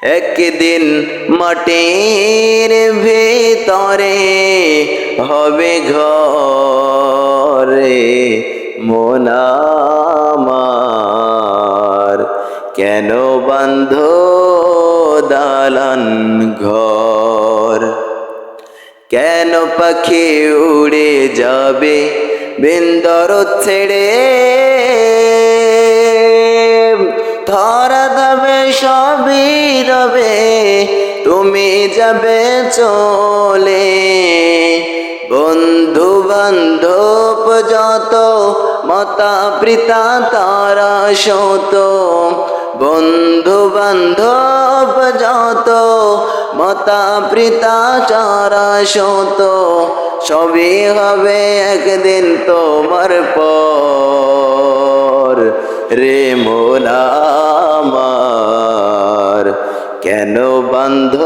একদিন মাটির ভিতরে হবে ঘরে মোনামার কেন বন্ধ দালান ঘর? কেন পাখি উড়ে যাবে? বিন্দর ছেড়ে দেবে সবই রবে, তুমি যাবে চলে। বন্ধু বান্ধব যত মাতা পিতা তারা শত বন্ধু বান্ধব যত মাতা পিতা চারা শত সবই হবে একদিন তোমার পর। রে মোলামার কেন বন্ধ